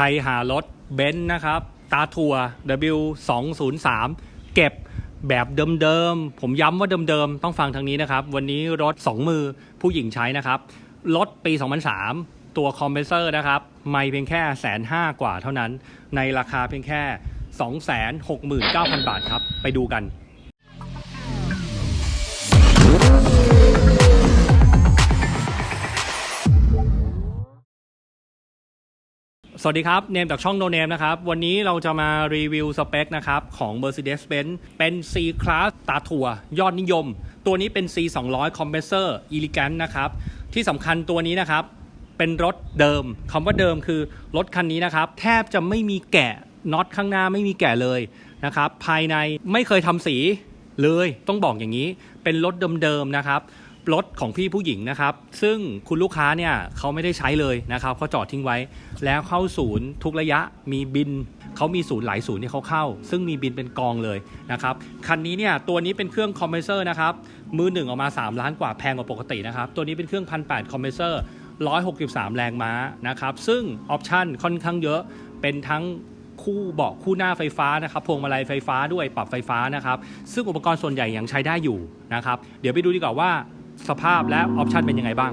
ใครหารถเบนซ์นะครับ ตาทัว W203 เก็บแบบเดิมๆ ผมย้ำว่าเดิมๆ ต้องฟังทางนี้นะครับ วันนี้รถ 2 มือผู้หญิงใช้นะครับ รถปี 2003 ตัวคอมเพรสเซอร์นะครับ ไม่เพียงแค่แสนห้ากว่าเท่านั้น ในราคาเพียงแค่ 269,000 บาทครับ ไปดูกัน สวัสดีครับ เนมจากช่อง No Name นะครับ วันนี้เราจะมารีวิวสเปคนะครับ ของ Mercedes-Benz เป็น C Class ตาถั่วยอดนิยม ตัวนี้เป็น C 200 Compressor Elegant นะครับ ที่สำคัญตัวนี้นะครับ เป็นรถเดิมคำว่าเดิมคือ รถคันนี้นะครับ แทบจะไม่มีแกะน็อตข้างหน้าไม่มีแกะเลยนะครับ ภายในไม่เคยทำสีเลยต้องบอกอย่างนี้ เป็นรถเดิมๆนะครับ รถของพี่ผู้หญิงนะครับ ซึ่งคุณลูกค้าเนี่ยเขาไม่ได้ใช้เลยนะครับเขาจอดทิ้งไว้ แล้วเข้าศูนย์ทุกระยะมีบินเขามีศูนย์หลายศูนย์ที่เขาเข้า ซึ่งมีบินเป็นกองเลยนะครับคันนี้เนี่ยตัวนี้เป็นเครื่องคอมเพรสเซอร์นะครับมือหนึ่งออกมา 3 ล้านกว่าแพงกว่าปกตินะครับตัวนี้เป็นเครื่องพันแปดคอมเพรสเซอร์163 แรงม้านะครับซึ่งออปชันค่อนข้างเยอะเป็นทั้งคู่เบาะคู่หน้าไฟฟ้านะครับพวงมาลัยไฟฟ้าด้วยปรับไฟฟ้านะครับ ซึ่งอุปกรณ์ส่วนใหญ่ยังใช้ได้อยู่นะครับ เดี๋ยวไปดูดีกว่าว่า สภาพและออปชันเป็นยังไงบ้าง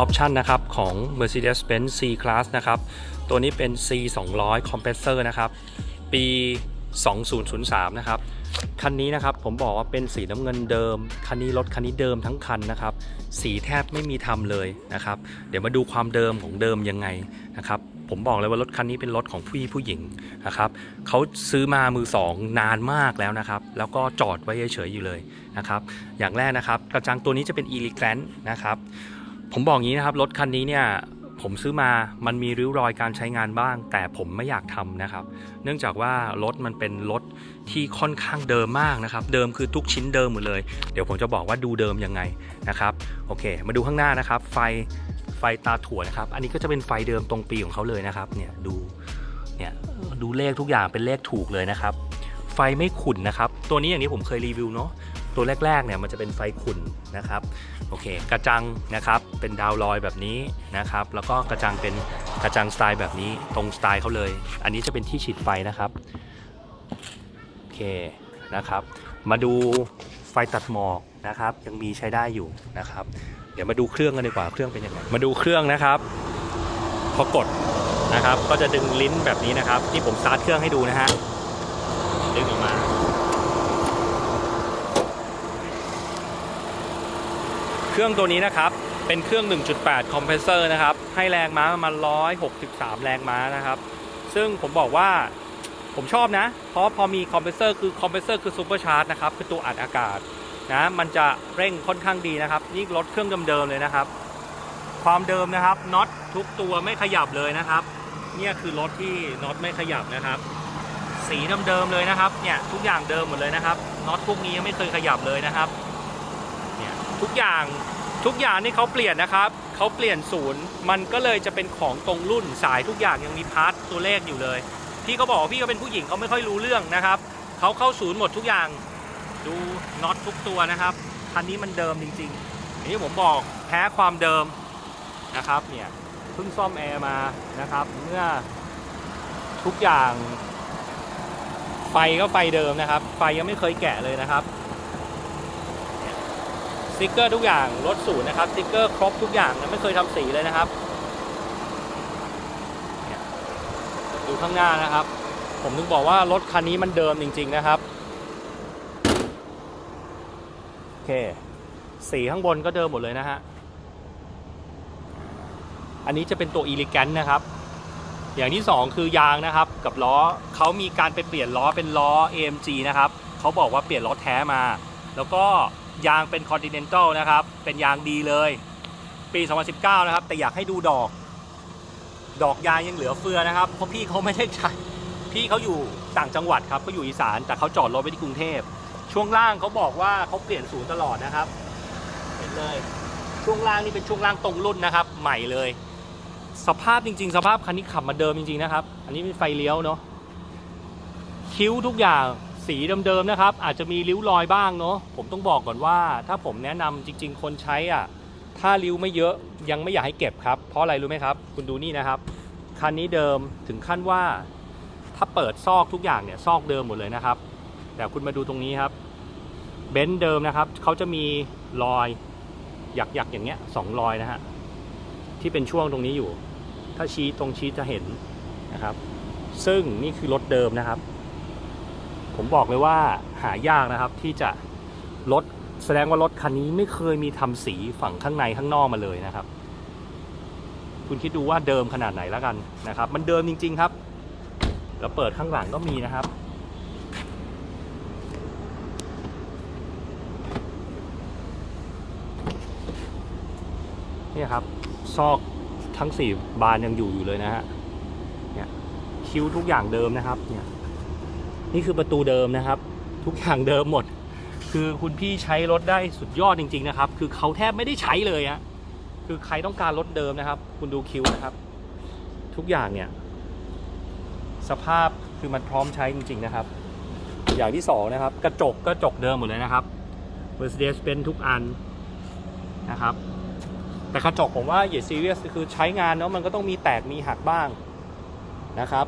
สภาพและออปชันนะครับของ Mercedes-Benz C Class นะครับ ตัวนี้เป็น C 200 Compressor นะครับ ปี 2003 นะครับ คันนี้นะครับผมบอกว่าเป็นสีน้ำเงินเดิม คันนี้รถคันนี้เดิมทั้งคันนะครับ สีแทบไม่มีทำเลยนะครับ เดี๋ยวมาดูความเดิมของเดิมยังไงนะครับผมบอกเลยว่ารถคันนี้เป็นรถของผู้ผู้หญิงนะครับเขาซื้อมามือสองนานมากแล้วนะครับ แล้วก็จอดไว้เฉยๆอยู่เลยนะครับ อย่างแรกนะครับ กระจังตัวนี้จะเป็น e l e g a n t นะครับ ผมบอกงี้นะครับรถคันนี้เนี่ยผมซื้อมามันมีริ้วรอยการใช้งานบ้าง แต่ผมไม่อยากทำนะครับ เนื่องจากว่ารถมันเป็นรถที่ค่อนข้างเดิมมากนะครับ เดิมคือทุกชิ้นเดิมหมดเลย เดี๋ยวผมจะบอกว่าดูเดิมยังไงนะครับ โอเค มาดูข้างหน้านะครับ ไฟไฟตาถั่วนะครับ อันนี้ก็จะเป็นไฟเดิมตรงปีของเขาเลยนะครับ เนี่ยดู เนี่ยดูเลขทุกอย่างเป็นเลขถูกเลยนะครับ ไฟไม่ขุ่นนะครับ ตัวนี้อย่างนี้ผมเคยรีวิวเนาะ ตัวแรกๆเนี่ยมันจะเป็นไฟขุ่นนะครับโอเคกระจังนะครับเป็นดาวลอยแบบนี้นะครับแล้วก็กระจังเป็นกระจังสไตล์แบบนี้ตรงสไตล์เขาเลย อันนี้จะเป็นที่ฉีดไฟนะครับโอเคนะครับมาดูไฟตัดหมอกนะครับยังมีใช้ได้อยู่นะครับ เดี๋ยวมาดูเครื่องกันดีกว่าเครื่องเป็นยังไงมาดูเครื่องนะครับพอกดนะครับก็จะดึงลิ้นแบบนี้นะครับ ที่ผมสตาร์ทเครื่องให้ดูนะฮะดึงออกมา เครื่องตัวนี้นะครับ เป็นเครื่อง 1.8 คอมเพรสเซอร์นะครับ ให้แรงม้าประมาณ 163 แรงม้านะครับ ซึ่งผมบอกว่าผมชอบนะ เพราะพอมีคอมเพรสเซอร์คือคอมเพรสเซอร์คือซูเปอร์ชาร์จนะครับ คือตัวอัดอากาศนะ มันจะเร่งค่อนข้างดีนะครับ นี่รถเครื่องเดิมๆเลยนะครับ ความเดิมนะครับน็อตทุกตัวไม่ขยับเลยนะครับ เนี่ยคือรถที่น็อตไม่ขยับนะครับ สีเดิมๆเลยนะครับ เนี่ยทุกอย่างเดิมหมดเลยนะครับ น็อตพวกนี้ยังไม่เคยขยับเลยนะครับ เนี่ยทุกอย่าง ทุกอย่างนี่เขาเปลี่ยนนะครับเขาเปลี่ยนศูนย์ มันก็เลยจะเป็นของตรงรุ่นสายทุกอย่างยังมีพาร์ทตัวเลขอยู่เลย พี่ก็บอกพี่ก็เป็นผู้หญิงเขาไม่ค่อยรู้เรื่องนะครับเขาเข้าศูนย์หมดทุกอย่าง ดูน็อตทุกตัวนะครับคันนี้มันเดิมจริงๆอย่างที่ผมบอกแพ้ความเดิมนะครับเนี่ยเพิ่งซ่อมแอร์มานะครับ เมื่อทุกอย่าง ไฟก็ไฟเดิมนะครับ ไฟยังไม่เคยแกะเลยนะครับ ติ๊กเกอร์ทุกอย่างรถศูนย์นะครับสติ๊กเกอร์ครบทุกอย่างนะไม่เคยทำสีเลยนะครับดูข้างหน้านะครับ ผมถึงบอกว่ารถคันนี้มันเดิมจริง ๆนะครับโอเคสีข้างบนก็เดิมหมดเลยนะฮะอันนี้จะเป็นตัวอีลิแกนนะครับ อย่างที่ 2 คือยางนะครับ กับล้อเขามีการไปเปลี่ยนล้อเป็นล้อ AMG นะครับเขาบอกว่าเปลี่ยนล้อแท้มา แล้วก็ยางเป็น Continental นะครับ เป็นยางดีเลย ปี 2019 นะครับ แต่อยากให้ดูดอก ดอกยางยังเหลือเฟือนะครับ เพราะพี่เขาไม่ได้ใช้ พี่เขาอยู่ต่างจังหวัดครับเขาอยู่อีสาน แต่เขาจอดรถไว้ที่กรุงเทพ ช่วงล่างเขาบอกว่าเขาเปลี่ยนศูนย์ตลอดนะครับ เห็นเลย ช่วงล่างนี่เป็นช่วงล่างตรงรุ่นนะครับ ใหม่เลย สภาพจริง ๆ สภาพคันนี้ขับมาเดิมจริงๆนะครับ อันนี้เป็นไฟเลี้ยวเนาะ คิ้วทุกอย่าง สีเดิมๆนะครับ อาจจะมีริ้วรอยบ้างเนาะผมต้องบอกก่อนว่า ถ้าผมแนะนำจริง ๆ คนใช้อะถ้าริ้วไม่เยอะยังไม่อยากให้เก็บครับ เพราะอะไรรู้ไหมครับ คุณดูนี่นะครับคันนี้เดิมถึงขั้นว่า ถ้าเปิดซอกทุกอย่างเนี่ยซอกเดิมหมดเลยนะครับ แต่คุณมาดูตรงนี้ครับเบนซ์เดิมนะครับเขาจะมีรอยหยักๆอย่างเงี้ยสองรอยนะฮะที่เป็นช่วงตรงนี้อยู่ ถ้าชี้ตรงชี้จะเห็นนะครับ ซึ่งนี่คือรถเดิมนะครับ ผมบอกเลยว่าหายากนะครับที่จะรถแสดงว่ารถคันนี้ไม่เคยมีทำสีฝั่งข้างในข้างนอกมาเลยนะครับ คุณคิดดูว่าเดิมขนาดไหนแล้วกันนะครับ มันเดิมจริง ๆครับ แล้วเปิดข้างหลังก็มีนะครับ นี่ครับ ซอกทั้งสี่บานยังอยู่อยู่เลยนะฮะเนี่ยคิ้วทุกอย่างเดิมนะครับเนี่ย นี่คือประตูเดิมนะครับ ทุกอย่างเดิมหมด คือคุณพี่ใช้รถได้สุดยอดจริง ๆ นะครับ คือเขาแทบไม่ได้ใช้เลยฮะคือใครต้องการรถเดิมนะครับ คุณดูคิวนะครับ ทุกอย่างเนี่ย สภาพคือมันพร้อมใช้จริง ๆ นะครับ อย่างที่สองนะครับ กระจกกระจกเดิมหมดเลยนะครับ Mercedes-Benz ทุกอันนะครับ แต่กระจกผมว่าอย่าซีเรียสคือใช้งานเนาะมันก็ต้องมีแตกมีหักบ้างนะครับ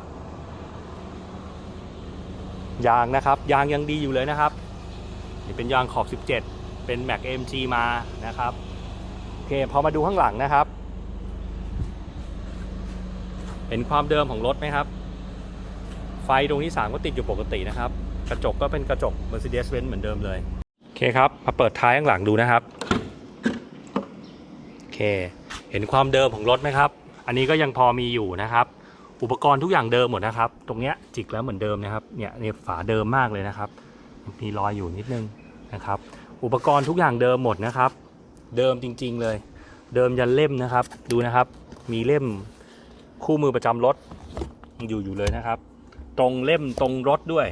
ยางนะครับ ยางยังดีอยู่เลยนะครับ นี่เป็นยางขอบ 17 เป็น Mac MG มานะครับ โอเค พอมาดูข้างหลังนะครับ เห็นความเดิมของรถไหมครับ ไฟตรงที่ 3 ก็ติดอยู่ปกตินะครับ กระจกก็เป็นกระจก Mercedes-Benz เหมือนเดิมเลย โอเคครับ มาเปิดท้ายข้างหลังดูนะครับ โอเค เห็นความเดิมของรถไหมครับ อันนี้ก็ยังพอมีอยู่นะครับ อุปกรณ์ทุกอย่างเดิมหมดนะครับ ตรงเนี้ยจิกแล้วเหมือนเดิมนะครับ เนี่ยเนี่ยฝาเดิมมากเลยนะครับ มีรอยอยู่นิดนึงนะครับ อุปกรณ์ทุกอย่างเดิมหมดนะครับ เดิมจริง ๆ เลย เดิมยันเล่มนะครับ ดูนะครับ มีเล่มคู่มือประจำรถอยู่อยู่เลยนะครับ ตรงเล่มตรงรถด้วย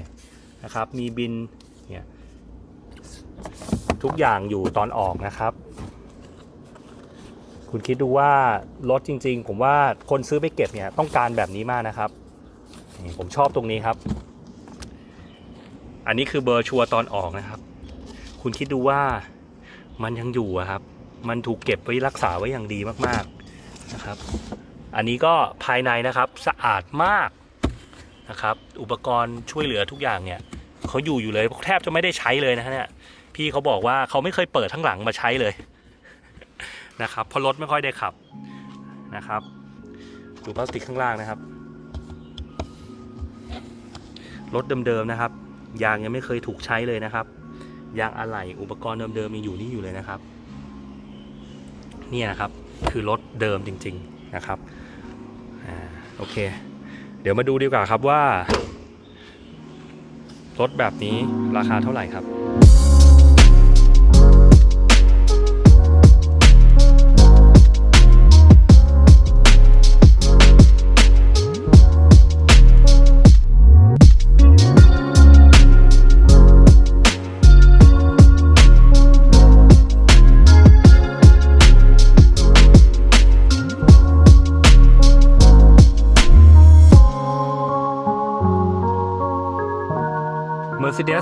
นะครับ มีบินเนี่ยทุกอย่างอยู่ตอนออกนะครับ คุณคิดดูว่ารถจริง ๆ ผมว่าคนซื้อไปเก็บเนี่ยต้องการแบบนี้มากนะครับผมชอบตรงนี้ครับ อันนี้คือเบอร์ชัวร์ตอนออกนะครับ คุณคิดดูว่ามันยังอยู่ครับ มันถูกเก็บไว้รักษาไว้อย่างดีมากๆนะครับ อันนี้ก็ภายในนะครับสะอาดมากนะครับ อุปกรณ์ช่วยเหลือทุกอย่างเนี่ยเขาอยู่อยู่เลยแทบจะไม่ได้ใช้เลยนะฮะเนี่ยพี่เขาบอกว่าเขาไม่เคยเปิดทั้งหลังมาใช้เลย นะครับเพราะรถไม่ค่อยได้ขับนะครับดูพลาสติกข้างล่างนะครับ รถเดิมๆนะครับ ยางยังไม่เคยถูกใช้เลยนะครับ ยางอะไหล่อุปกรณ์เดิมๆยังอยู่นี่อยู่เลยนะครับ เนี่ยนะครับคือรถเดิมจริง ๆนะครับอ่าโอเค เดี๋ยวมาดูดีกว่าครับว่า รถแบบนี้ราคาเท่าไหร่ครับ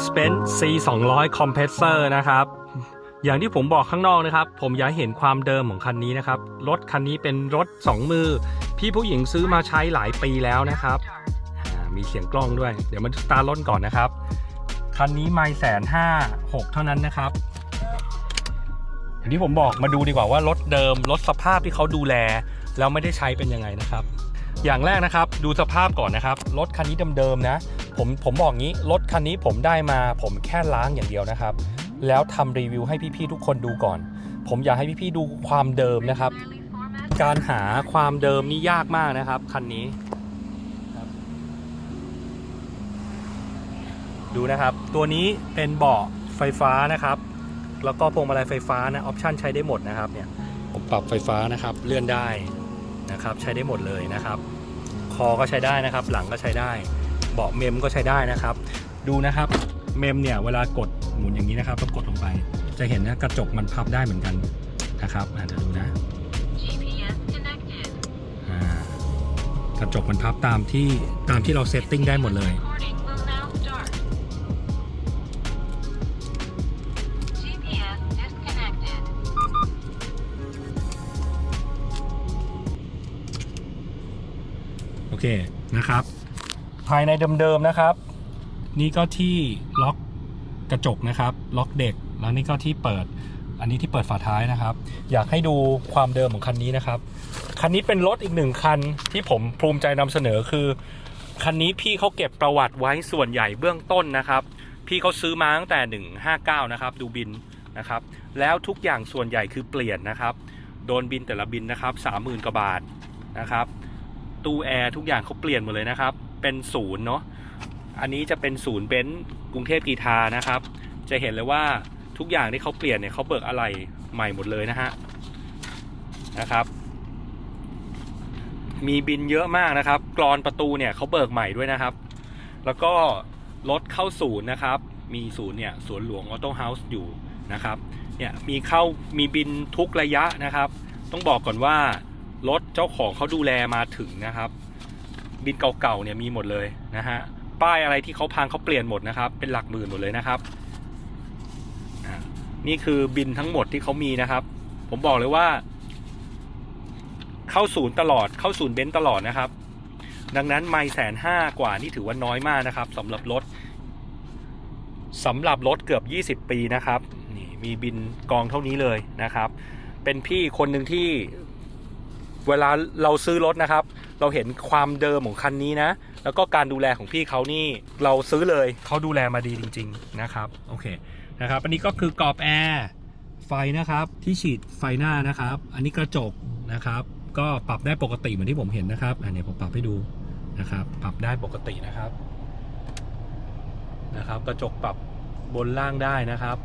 Mercedes-Benz C 2 0 0 Compressor นะครับ อย่างที่ผมบอกข้างนอกนะครับ ผมอยากเห็นความเดิมของคันนี้นะครับ รถคันนี้เป็นรถ 2 มือ พี่ผู้หญิงซื้อมาใช้หลายปีแล้วนะครับ มีเสียงกล้องด้วย เดี๋ยวมาสตาร์ทรถก่อนนะครับ คันนี้ไม่แสนห้าหกเท่านั้นนะครับ อย่างที่ผมบอกมาดูดีกว่าว่ารถเดิม รถสภาพที่เขาดูแล แล้วไม่ได้ใช้เป็นยังไงนะครับ อย่างแรกนะครับ ดูสภาพก่อนนะครับ รถคันนี้เดิมๆนะ ผมผมบอกงี้รถคันนี้ผมได้มาผมแค่ล้างอย่างเดียวนะครับ แล้วทำรีวิวให้พี่ๆทุกคนดูก่อน ผมอยากให้พี่ๆดูความเดิมนะครับ การหาความเดิมนี่ยากมากนะครับคันนี้ดูนะครับ ตัวนี้เป็นเบาะไฟฟ้านะครับ แล้วก็พวงมาลัยไฟฟ้านะออปชันใช้ได้หมดนะครับเนี่ยผมปรับไฟฟ้านะครับเลื่อนได้นะครับ ใช้ได้หมดเลยนะครับ คอก็ใช้ได้นะครับ หลังก็ใช้ได้ บาะเมมก็ใช้ได้นะครับ ดูนะครับเมมเนี่ยเวลากดหมุนอย่างนี้นะครับแล้วกดลงไป จะเห็นนะกระจกมันพับได้เหมือนกันนะครับอ่าเดี๋ยวดูนะ GPS connected. อ่ากระจกมันพับตามที่ตามที่เราเซตติ้งได้หมดเลย Recording will now start. GPS disconnected. โอเคนะครับ ภายในเดิมๆนะครับ นี่ก็ที่ล็อกกระจกนะครับ ล็อกเด็ก แล้วนี่ก็ที่เปิด อันนี้ที่เปิดฝาท้ายนะครับ อยากให้ดูความเดิมของคันนี้นะครับ คันนี้เป็นรถอีกหนึ่งคันที่ผมภูมิใจนำเสนอคือ คันนี้พี่เขาเก็บประวัติไว้ส่วนใหญ่เบื้องต้นนะครับ พี่เขาซื้อมาตั้งแต่ 159 นะครับ ดูบินนะครับ แล้วทุกอย่างส่วนใหญ่คือเปลี่ยนนะครับ โดนบินแต่ละบินนะครับ 30,000กว่าบาทนะครับ ตู้แอร์ทุกอย่างเขาเปลี่ยนหมดเลยนะครับ เป็นศูนย์เนาะอันนี้จะเป็นศูนย์เบนซ์กรุงเทพกีทานะครับ จะเห็นเลยว่าทุกอย่างที่เขาเปลี่ยนเนี่ยเขาเบิกอะไรใหม่หมดเลยนะฮะนะครับ มีบินเยอะมากนะครับกรอนประตูเนี่ยเขาเบิกใหม่ด้วยนะครับ แล้วก็รถเข้าศูนย์นะครับ มีศูนย์เนี่ยสวนหลวงออโต้เฮาส์อยู่นะครับเนี่ยมีเข้ามีบินทุกระยะนะครับ ต้องบอกก่อนว่ารถเจ้าของเขาดูแลมาถึงนะครับ บินเก่าๆเนี่ยมีหมดเลยนะฮะป้ายอะไรที่เขาพังเขาเปลี่ยนหมดนะครับ เป็นหลักหมื่นหมดเลยนะครับนี่คือบินทั้งหมดที่เขามีนะครับ ผมบอกเลยว่า เข้าศูนย์ตลอดเข้าศูนย์เบนซ์ตลอดนะครับ ดังนั้นไม่แสนห้ากว่านี่ถือว่าน้อยมากนะครับสำหรับรถสำหรับรถเกือบ 20 ปีนะครับนี่มีบินกองเท่านี้เลยนะครับ เป็นพี่คนหนึ่งที่เวลาเราซื้อรถนะครับ เราเห็นความเดิมของคันนี้นะ แล้วก็การดูแลของพี่เขานี่เราซื้อเลยเขาดูแลมาดีจริง ๆนะครับโอเคนะครับอันนี้ก็คือกรอบแอร์ไฟนะครับที่ฉีดไฟหน้านะครับ อันนี้กระจกนะครับ ก็ปรับได้ปกติเหมือนที่ผมเห็นนะครับ อันนี้ผมปรับให้ดูนะครับ ปรับได้ปกตินะครับนะครับ กระจกปรับบนล่างได้นะครับ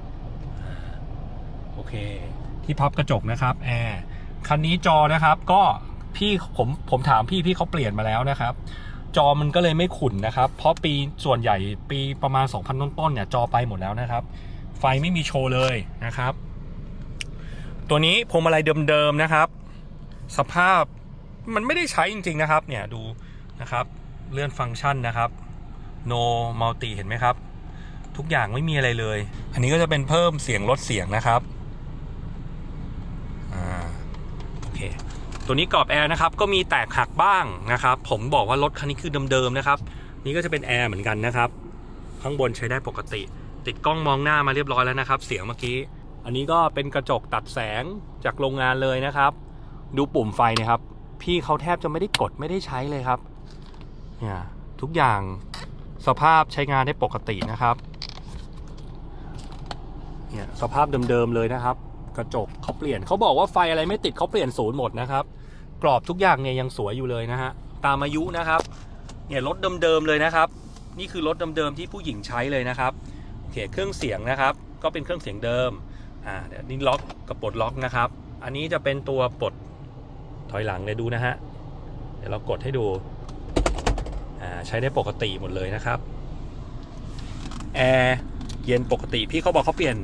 โอเค ที่พับกระจกนะครับแอร์คันนี้จอนะครับก็ พี่ผมผมถามพี่พี่เขาเปลี่ยนมาแล้วนะครับ จอมันก็เลยไม่ขุ่นนะครับ เพราะปีส่วนใหญ่ปีประมาณ 2,000 ต้นๆเนี่ยจอไปหมดแล้วนะครับ ไฟไม่มีโชว์เลยนะครับ ตัวนี้พวงมาลัยเดิมๆนะครับ สภาพมันไม่ได้ใช้จริง ๆนะครับ เนี่ยดูนะครับเลื่อนฟังก์ชันนะครับ no multi เห็นไหมครับ ทุกอย่างไม่มีอะไรเลย อันนี้ก็จะเป็นเพิ่มเสียงลดเสียงนะครับอ่าโอเค ตัวนี้กรอบแอร์นะครับก็มีแตกหักบ้างนะครับผมบอกว่ารถคันนี้คือเดิมๆนะครับนี่ก็จะเป็นแอร์เหมือนกันนะครับข้างบนใช้ได้ปกติ ติดกล้องมองหน้ามาเรียบร้อยแล้วนะครับ เสียงเมื่อกี้ อันนี้ก็เป็นกระจกตัดแสงจากโรงงานเลยนะครับ ดูปุ่มไฟนะครับ พี่เขาแทบจะไม่ได้กดไม่ได้ใช้เลยครับเนี่ยทุกอย่างสภาพใช้งานได้ปกตินะครับเนี่ยสภาพเดิมๆเลยนะครับ กระจกเขาเปลี่ยนเขาบอกว่าไฟอะไรไม่ติดเขาเปลี่ยนศูนย์หมดนะครับ กรอบทุกอย่างเนี่ยยังสวยอยู่เลยนะฮะตามอายุนะครับเนี่ยรถเดิมๆเลยนะครับ นี่คือรถเดิมๆที่ผู้หญิงใช้เลยนะครับโอเคเครื่องเสียงนะครับ ก็เป็นเครื่องเสียงเดิมอ่าเดี๋ยวนี่ล็อกกับปลดล็อกนะครับ อันนี้จะเป็นตัวปลดถอยหลังเลยดูนะฮะเดี๋ยวเรากดให้ดูอ่าใช้ได้ปกติหมดเลยนะครับแอร์เย็นปกติพี่เขาบอกเขาเปลี่ยน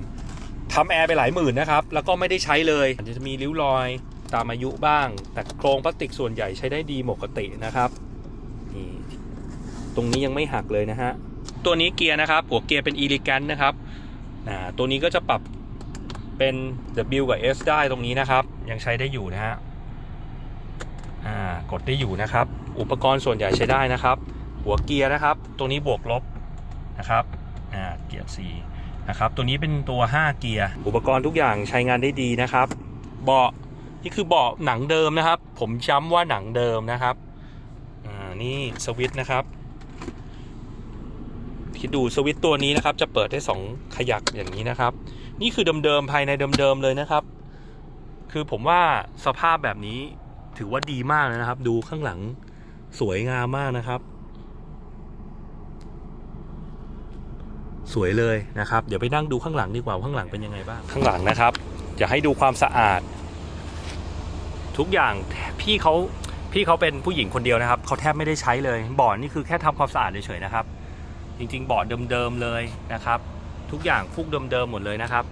ทำแอร์ไปหลายหมื่นนะครับ แล้วก็ไม่ได้ใช้เลยอาจจะมีริ้วรอยตามอายุบ้าง แต่โครงพลาสติกส่วนใหญ่ใช้ได้ดีปกตินะครับนี่ตรงนี้ยังไม่หักเลยนะฮะ ตัวนี้เกียร์นะครับหัวเกียร์เป็น e l e g a n t นะครับอ่าตัวนี้ก็จะปรับเป็น W กับ S ได้ตรงนี้นะครับ ยังใช้ได้อยู่นะฮะอ่ากดได้อยู่นะครับ อุปกรณ์ส่วนใหญ่ใช้ได้นะครับ หัวเกียร์นะครับ ตัวนี้บวกลบนะครับอ่าเกียร์ C นะครับ ตัวนี้เป็นตัว 5 เกียร์ อุปกรณ์ทุกอย่างใช้งานได้ดีนะครับ เบาะนี่คือเบาะหนังเดิมนะครับ ผมย้ำว่าหนังเดิมนะครับ อ่า นี่สวิตช์นะครับ คิดดูสวิตช์ตัวนี้นะครับ จะเปิดได้สองขยักอย่างนี้นะครับ นี่คือเดิมๆภายในเดิมๆเลยนะครับ คือผมว่าสภาพแบบนี้ถือว่าดีมากเลยนะครับ ดูข้างหลังสวยงามมากนะครับ สวยเลยนะครับเดี๋ยวไปนั่งดูข้างหลังดีกว่าข้างหลังเป็นยังไงบ้างข้างหลังนะครับจะให้ดูความสะอาด ทุกอย่างพี่เขาพี่เขาเป็นผู้หญิงคนเดียวนะครับเขาแทบไม่ได้ใช้เลยบ่อนี่คือแค่ทำความสะอาดเฉยๆนะครับ จริงๆบ่อเดิมๆเลยนะครับ ทุกอย่างฟุกเดิมๆหมดเลยนะครับ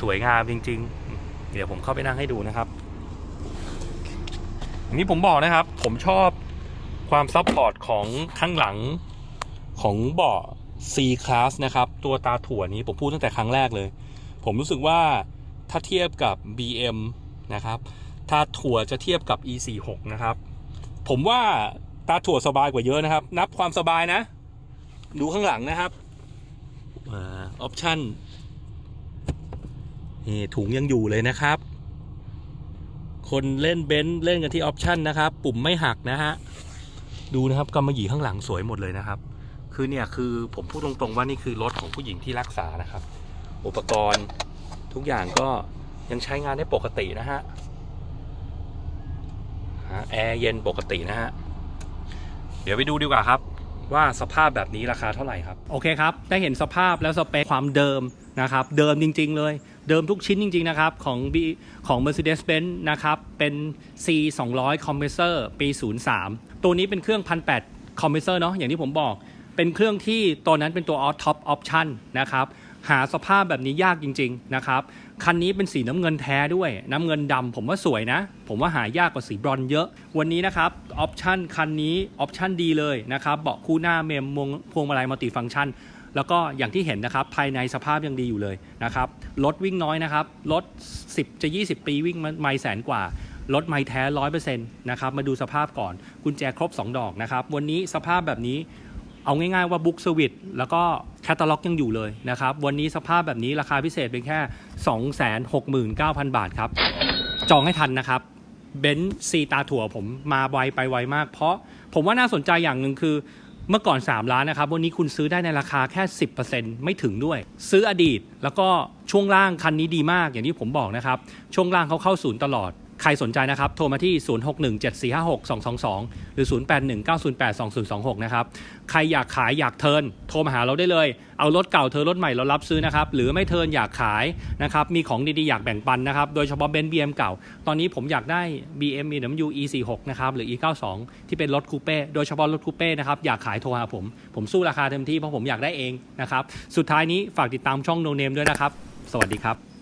สวยงามจริง ๆ เดี๋ยวผมเข้าไปนั่งให้ดูนะครับอย่างนี้ผมบอกนะครับ ผมชอบความซับพอร์ตของข้างหลังของเบาะ C Class นะครับ ตัวตาถั่วนี้ผมพูดตั้งแต่ครั้งแรกเลย ผมรู้สึกว่าถ้าเทียบกับ BM นะครับ ถ้าถั่วจะเทียบกับ E46 นะครับ ผมว่าตาถั่วสบายกว่าเยอะนะครับ นับความสบายนะ ดูข้างหลังนะครับออปชั่นนี่ถุงยังอยู่เลยนะครับ คนเล่นเบนซ์เล่นกันที่ออปชั่นนะครับ ปุ่มไม่หักนะฮะ ดูนะครับกำมะหยี่ข้างหลังสวยหมดเลยนะครับ คือเนี่ยคือผมพูดตรงๆว่านี่คือรถของผู้หญิงที่รักษานะครับ อุปกรณ์ทุกอย่างก็ยังใช้งานได้ปกตินะฮะแอร์เย็นปกตินะฮะ เดี๋ยวไปดูดีกว่าครับ ว่าสภาพแบบนี้ราคาเท่าไหร่ครับ โอเคครับ ได้เห็นสภาพแล้วสเปคความเดิมนะครับ เดิมจริง ๆ เลย เดิมทุกชิ้นจริง ๆ นะครับ ของ B ของ Mercedes-Benz นะครับ เป็น C 2 0 0 Compressor ปี 03 ตัวนี้เป็นเครื่อง 1,800 Compressor เนาะอย่างที่ผมบอก เป็นเครื่องที่ตัวนั้นเป็นตัว Top Option นนะครับหาสภาพแบบนี้ยากจริง ๆนะครับ คันนี้เป็นสีน้ำเงินแท้ด้วย น้ำเงินดำผมว่าสวยนะ ผมว่าหายากกว่าสีบรอนเยอะ วันนี้นะครับออปชันคันนี้ออปชันดีเลยนะครับเบาะคู่หน้าเมมมวงพวงมาลัยมัลติฟังก์ชัน แล้วก็อย่างที่เห็นนะครับภายในสภาพยังดีอยู่เลยนะครับรถวิ่งน้อยนะครับรถ 10 จะ 20 ปีวิ่งไม่แสนกว่ารถไม่แท้100%นะครับมาดูสภาพก่อนกุญแจครบ 2 ดอกนะครับวันนี้สภาพแบบนี้ เอาง่ายๆว่าบุ๊กสวิตแล้วก็แคตตาล็อกยังอยู่เลยนะครับ วันนี้สภาพแบบนี้ราคาพิเศษเป็นแค่ 269,000 บาทครับ จองให้ทันนะครับเบนซ์ซีตาถั่วผมมาไวไปไวมาก เพราะผมว่าน่าสนใจอย่างหนึ่งคือเมื่อก่อน 3 ล้านนะครับ วันนี้คุณซื้อได้ในราคาแค่ 10%ไม่ถึงด้วย ซื้ออดีตแล้วก็ช่วงล่างคันนี้ดีมากอย่างที่ผมบอกนะครับ ช่วงล่างเขาเข้าศูนย์ตลอด ใครสนใจนะครับ โทรมาที่ 0617456222 หรือ 0819082026 นะครับ ใครอยากขายอยากเทินโทรมาหาเราได้เลย เอารถเก่าเทิร์นรถใหม่เรารับซื้อนะครับ หรือไม่เทินอยากขายนะครับ มีของดีๆ อยากแบ่งปันนะครับ โดยเฉพาะเบนซ์ BM เก่า ตอนนี้ผมอยากได้ BM BMW E46 นะครับ หรือ E92 ที่เป็นรถคูเป้ โดยเฉพาะรถคูเป้นะครับ อยากขายโทรหาผม ผมสู้ราคาเต็มที่เพราะผมอยากได้เองนะครับ สุดท้ายนี้ฝากติดตามช่อง No Name ด้วยนะครับ สวัสดีครับ